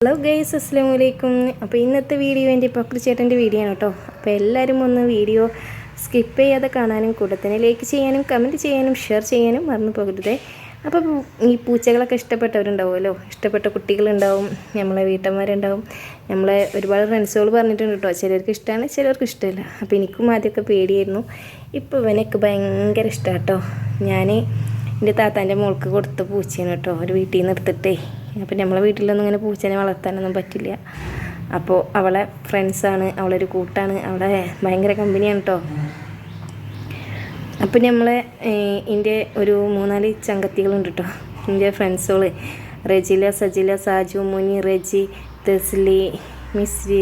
Hello guys അസ്സാം വലൈക്കും അപ്പോൾ ഇന്നത്തെ വീഡിയോ എന്റെ പക്രു ചേട്ടന്റെ വീഡിയോ ആണ് കേട്ടോ. അപ്പോൾ എല്ലാവരും ഒന്ന് വീഡിയോ സ്കിപ്പ് ചെയ്യാതെ കാണാനും കൂടെ ലൈക്ക് ചെയ്യാനും കമന്റ് ചെയ്യാനും ഷെയർ ചെയ്യാനും മറന്നു പോകരുതേ. അപ്പോൾ ഈ പൂച്ചകളൊക്കെ ഇഷ്ടപ്പെട്ടവരുണ്ടാവുമല്ലോ? ഇഷ്ടപ്പെട്ട കുട്ടികളുണ്ടാവും നമ്മളെ വീട്ടമ്മമാരുണ്ടാവും. നമ്മളെ ഒരുപാട് ഫ്രണ്ട്സുകൾ പറഞ്ഞിട്ടുണ്ട് കേട്ടോ. ചിലർക്ക് ഇഷ്ടമാണ് ചിലർക്ക് ഇഷ്ടമില്ല. അപ്പോൾ എനിക്കും ആദ്യമൊക്കെ പേടിയായിരുന്നു. ഇപ്പോൾ ഇവനൊക്കെ ഭയങ്കര ഇഷ്ടമാണ് കേട്ടോ. ഞാൻ എന്റെ താത്താന്റെ മോൾക്ക് കൊടുത്ത പൂച്ചയാണ് കേട്ടോ. ഒരു വീട്ടിൽ നിന്ന് എടുത്തിട്ടേ. അപ്പം നമ്മളെ വീട്ടിലൊന്നും ഇങ്ങനെ പൂച്ചനെ വളർത്താനൊന്നും പറ്റില്ല. അപ്പോൾ അവളെ ഫ്രണ്ട്സാണ് അവളൊരു കൂട്ടാണ് അവളെ ഭയങ്കര കമ്പനിയാണ് കേട്ടോ അപ്പം നമ്മളെ എന്റെ ഒരു മൂന്നാൽ ചങ്കത്തികളുണ്ട് കേട്ടോ എന്റെ ഫ്രണ്ട്സുകൾ റെജില സജില സാജു മുനി റെജി തെസ്ലി മിസ്രി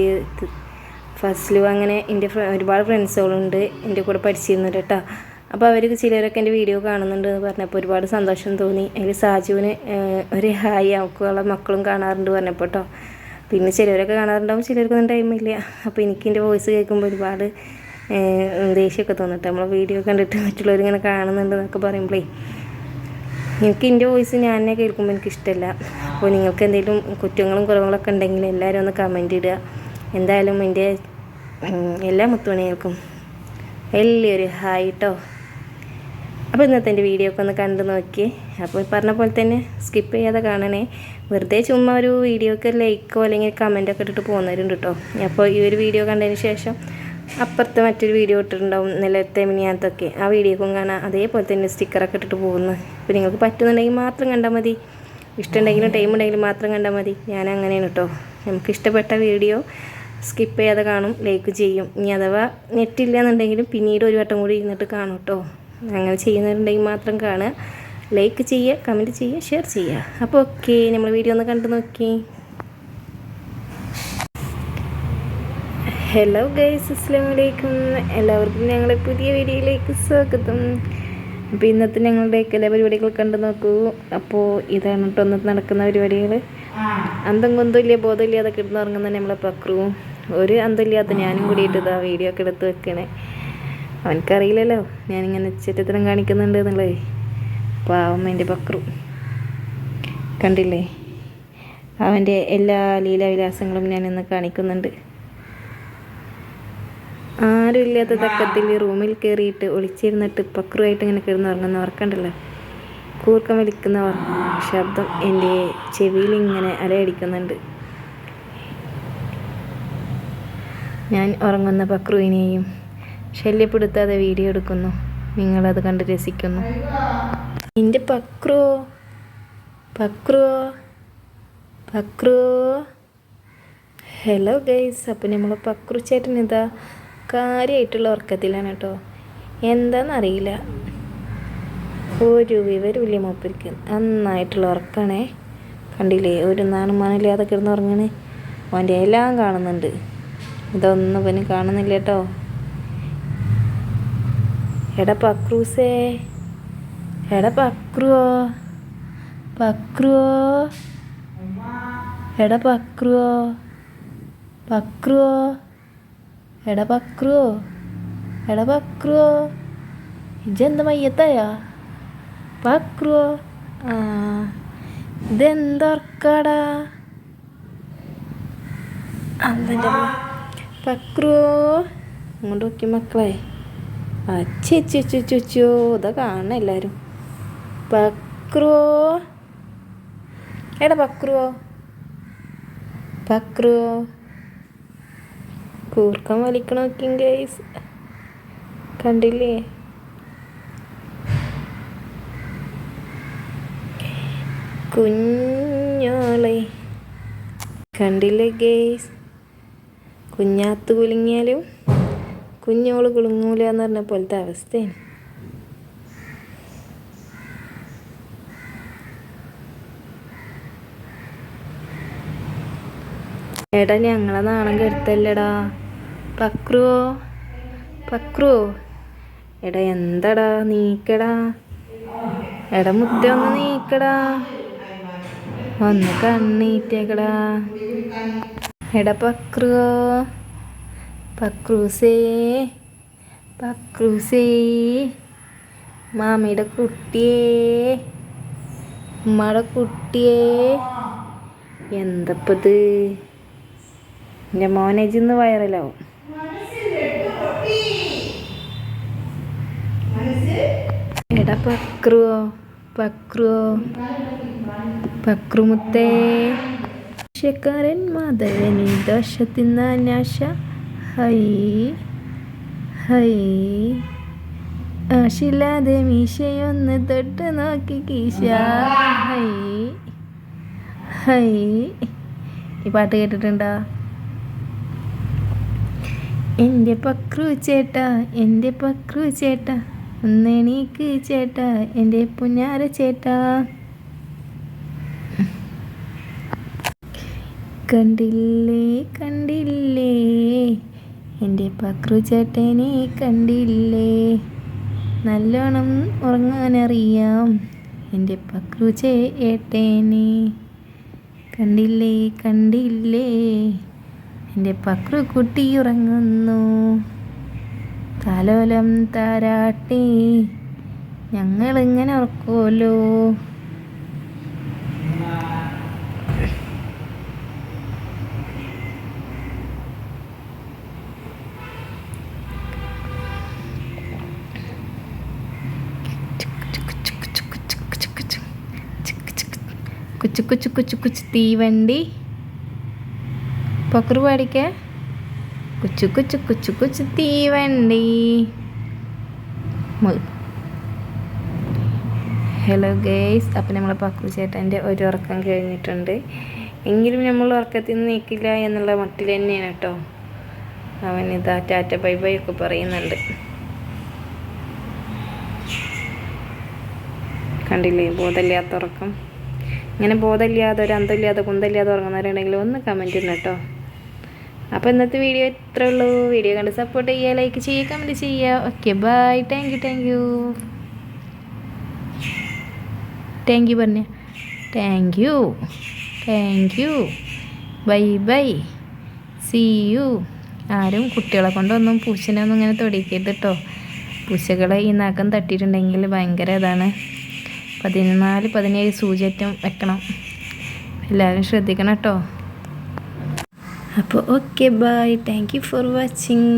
ഫസ്ലു അങ്ങനെ എന്റെ ഒരുപാട് ഫ്രണ്ട്സുകളുണ്ട് എന്റെ കൂടെ പഠിച്ചിരുന്നുണ്ട് കേട്ടോ അപ്പോൾ അവർ ചിലരൊക്കെ എന്റെ വീഡിയോ കാണുന്നുണ്ട് എന്ന് പറഞ്ഞപ്പോൾ ഒരുപാട് സന്തോഷം തോന്നി. അതിൽ സാജുവിന് ഒരു ഹായ് അവക്കുള്ള മക്കളും കാണാറുണ്ട് പറഞ്ഞപ്പോൾ കേട്ടോ പിന്നെ ചിലവരൊക്കെ കാണാറുണ്ടാവും ചിലർക്കൊന്നും ടൈമില്ല അപ്പോൾ എനിക്ക് എന്റെ വോയിസ് കേൾക്കുമ്പോൾ ഒരുപാട് ദേഷ്യമൊക്കെ തോന്നിട്ട് നമ്മളെ വീഡിയോ കണ്ടിട്ട് മറ്റുള്ളവർ ഇങ്ങനെ കാണുന്നുണ്ട് എന്നൊക്കെ പറയുമ്പോഴേ എനിക്ക് എന്റെ വോയിസ് ഞാൻ തന്നെ കേൾക്കുമ്പോൾ എനിക്കിഷ്ടമല്ല അപ്പോൾ നിങ്ങൾക്ക് എന്തെങ്കിലും കുറ്റങ്ങളും കുറവുകളൊക്കെ ഉണ്ടെങ്കിൽ എല്ലാവരും ഒന്ന് കമന്റ് ഇടുക. എന്തായാലും എന്റെ എല്ലാ മുത്തുമണികൾക്കും വലിയൊരു ഹായ് കേട്ടോ അപ്പോൾ ഇന്നത്തെ എന്റെ വീഡിയോ ഒക്കെ ഒന്ന് കണ്ടു നോക്കി. അപ്പോൾ പറഞ്ഞ പോലെ തന്നെ സ്കിപ്പ് ചെയ്യാതെ കാണണേ. വെറുതെ ചുമ്മാ ഒരു വീഡിയോക്ക് ലൈക്കോ അല്ലെങ്കിൽ കമന്റൊക്കെ ഇട്ടിട്ട് പോകുന്നവരുണ്ട് കേട്ടോ അപ്പോൾ ഈ ഒരു വീഡിയോ കണ്ടതിന് ശേഷം അപ്പുറത്ത് മറ്റൊരു വീഡിയോ ഇട്ടിട്ടുണ്ടാവും. നിലത്തെ മിനിയാത്തൊക്കെ ആ വീഡിയോക്കും കാണാം. അതേപോലെ തന്നെ സ്റ്റിക്കറൊക്കെ ഇട്ടിട്ട് പോകുന്നു. അപ്പോൾ നിങ്ങൾക്ക് പറ്റുന്നുണ്ടെങ്കിൽ മാത്രം കണ്ടാൽ മതി. ഇഷ്ടമുണ്ടെങ്കിലും ടൈം ഉണ്ടെങ്കിലും മാത്രം കണ്ടാൽ മതി. ഞാൻ അങ്ങനെയാണ് കേട്ടോ നമുക്ക് ഇഷ്ടപ്പെട്ട വീഡിയോ സ്കിപ്പ് ചെയ്യാതെ കാണും ലൈക്ക് ചെയ്യും. ഇനി അഥവാ നെറ്റ് എന്നുണ്ടെങ്കിലും പിന്നീട് ഒരു വട്ടം കൂടി ഇരുന്നിട്ട് കാണും കേട്ടോ അങ്ങനെ ചെയ്യുന്നവരുണ്ടെങ്കിൽ മാത്രം കാണുക. ലൈക്ക് ചെയ്യുക കമന്റ് ചെയ്യുക ഷെയർ ചെയ്യുക. അപ്പോൾ ഓക്കെ നമ്മൾ വീഡിയോ ഒന്ന് കണ്ടു നോക്കി. ഹലോ ഗൈസ് അസ്സാം വലൈക്കും എല്ലാവർക്കും ഞങ്ങളുടെ പുതിയ വീഡിയോയിലേക്ക് സ്വാഗതം. അപ്പോൾ ഇന്നത്തെ ഞങ്ങളുടെ എല്ലാ പരിപാടികൾ കണ്ടു നോക്കൂ. അപ്പോൾ ഇതാണ് കേട്ടോ ഇന്നത്തെ നടക്കുന്ന പരിപാടികൾ. അന്തം കൊന്തമില്ല ബോധമില്ലാതെ കിടന്നുറങ്ങുന്നതന്നെ നമ്മളെ പക്രുവും ഒരു അന്തമില്ലാത്ത ഞാനും കൂടിയിട്ട് ഇതാ വീഡിയോ ഒക്കെ എടുത്ത് വെക്കണേ. അവനക്കറിയില്ലല്ലോ. ഞാനിങ്ങനെ ചിറ്റത്തരം കാണിക്കുന്നുണ്ട് എന്നുള്ളത്. പാവം എന്റെ പക്രു. കണ്ടില്ലേ? അവന്റെ എല്ലാ ലീലാവിലാസങ്ങളും ഞാനിന്ന് കാണിക്കുന്നുണ്ട്. ആരുമില്ലാത്ത തക്കത്തിൽ റൂമിൽ കയറിയിട്ട് ഒളിച്ചിരുന്നിട്ട് പക്രുവായിട്ട് ഇങ്ങനെ കിടന്ന് ഉറങ്ങുന്നവർക്കുണ്ടല്ലോ കൂർക്കം വലിക്കുന്നവർ. ശബ്ദം എന്റെ ചെവിയിൽ ഇങ്ങനെ അലയടിക്കുന്നുണ്ട്. ഞാൻ ഉറങ്ങുന്ന പക്രുവിനെയും ശല്യപ്പെടുത്താതെ വീഡിയോ എടുക്കുന്നു. നിങ്ങളത് കണ്ട് രസിക്കുന്നു. എന്റെ പക്രോ പക്രോ പക്രോ ഹലോ ഗൈസ് അപ്പം നമ്മൾ പക്രു ചേട്ടൻ ഇതാ കാര്യമായിട്ടുള്ള ഉറക്കത്തിലാണ് കേട്ടോ. എന്താണെന്നറിയില്ല ഒരു വിവരമില്ല മൂപ്പരിക്ക് നന്നായിട്ടുള്ള ഉറക്കണേ. കണ്ടില്ലേ? ഒരു നാണുമാനില്ലാതെ കിടന്ന് ഉറങ്ങണേ എല്ലാം കാണുന്നുണ്ട്. ഇതൊന്നും പിന്നെ കാണുന്നില്ല കേട്ടോ. എടാ പക്രൂസേ എടാ പക്രുവോ പക്രുവോ എടാ പക്രുവോ പക്രുവോ എടാ പക്രുവോ എടാ പക്രുവോ ഇജെന്താ മയ്യത്തായ? പക്രുവോ ആ ഇതെന്തോർക്കാടാ? അന്നെ പക്രുവോ അങ്ങോട്ട് നോക്കി മക്കളെ. അച്ചോ ഇതാ കാണണം എല്ലാവരും പക്രുവോ? എടാ പക്രുവോ? പക്രുവോ? കൂർക്കം വലിക്കണോക്കും ഗൈസ്. കണ്ടില്ലേ? കുഞ്ഞോളെ. കണ്ടില്ലേ ഗൈസ്? കുഞ്ഞാത്ത് കുലുങ്ങിയാലും കുഞ്ഞോൾ കുളുങ്ങൂല എന്ന് പറഞ്ഞ പോലത്തെ അവസ്ഥയാണ്. ഏട്ടാ ഞങ്ങളെ നാണം കെടുത്തല്ലടാ. പക്രുവോ? പക്രുവോ? എടാ എന്താടാ? നീക്കടാ. എടാ മുത്ത ഒന്ന് നീക്കടാ. ഒന്ന് കണ്ണീറ്റേക്കടാ. എടാ പക്രുവോ? പക്രൂസേ പക്രൂസേ. മാമിയുടെ കുട്ടിയേ ഉമ്മയുടെ കുട്ടിയേ. എന്തപ്പത്? എന്റെ മോനേജിന്ന് വൈറലാവും എടാ പക്രുവോ പക്രുവോ. പക്രുമുത്തേ. ശക്കാരൻ മാധവനി ദോശ തിന്നാനാശ ഹൈ ഹൈ. ആശില്ലാതെ മീശയൊന്ന് തൊട്ട് നോക്കി കീശ. ഹൈ ഹൈ. ഈ പാട്ട് കേട്ടിട്ടുണ്ടോ? എന്റെ പക്രു ചേട്ട എന്റെ പക്രു ചേട്ട ഒന്നെണീക്ക് ചേട്ട എന്റെ പുന്നാര ചേട്ട. കണ്ടില്ലേ കണ്ടില്ലേ? എന്റെ പക്രു ചേട്ടനെ കണ്ടില്ലേ? നല്ലോണം ഉറങ്ങാനറിയാം. എന്റെ പക്രു ചേട്ടനെ കണ്ടില്ലേ? കണ്ടില്ലേ? എന്റെ പക്രു കുട്ടി ഉറങ്ങുന്നു. താലോലം താരാട്ടി. ഞങ്ങളിങ്ങനെ ഉറക്കുമല്ലോ കുച്ചു കുച്ചു കുച്ചു കുച്ചു തീവണ്ടി. പക്രു പാടിക്ക. കുച്ചു കുച്ചു കുച്ചു കുച്ചു തീവണ്ടി. ഹലോ ഗേയ്സ് അപ്പം നമ്മൾ പക്രു ചേട്ടന്റെ ഒരു ഉറക്കം കഴിഞ്ഞിട്ടുണ്ട്. എങ്കിലും നമ്മൾ ഉറക്കത്തിൽ നിന്ന് നീക്കില്ല എന്നുള്ള മട്ടിൽ തന്നെയാണ് കേട്ടോ. അവൻ ഇതാ ടാറ്റ ബൈ ബൈ ഒക്കെ പറയുന്നുണ്ട്. കണ്ടില്ലേ? ബോധമില്ലാത്ത ഉറക്കം. ഇങ്ങനെ ബോധമില്ലാതെ ഒരു അന്തമില്ലാതെ കുന്തമില്ലാതെ ഉറങ്ങുന്നവരുണ്ടെങ്കിൽ ഒന്ന് കമന്റ് ചെയ്യണം കേട്ടോ. അപ്പോൾ ഇന്നത്തെ വീഡിയോ ഇത്രേ ഉള്ളൂ. വീഡിയോ കണ്ട് സപ്പോർട്ട് ചെയ്യുക ലൈക്ക് ചെയ്യുക കമന്റ് ചെയ്യുക. Okay bye thank you thank you thank you പറഞ്ഞ. Thank you thank you bye bye see you ആരും കുട്ടികളെ കൊണ്ടൊന്നും പൂച്ചനെ ഒന്നും ഇങ്ങനെ തൊടിക്കരുത് കേട്ടോ. പൂച്ചകളെ ഈ നാക്കം തട്ടിയിട്ടുണ്ടെങ്കിൽ ഭയങ്കര ഇതാണ്. പതിനാല് പതിനേഴ് സൂചിയറ്റം വെക്കണം. എല്ലാവരും ശ്രദ്ധിക്കണം കേട്ടോ. അപ്പോൾ okay bye thank you for watching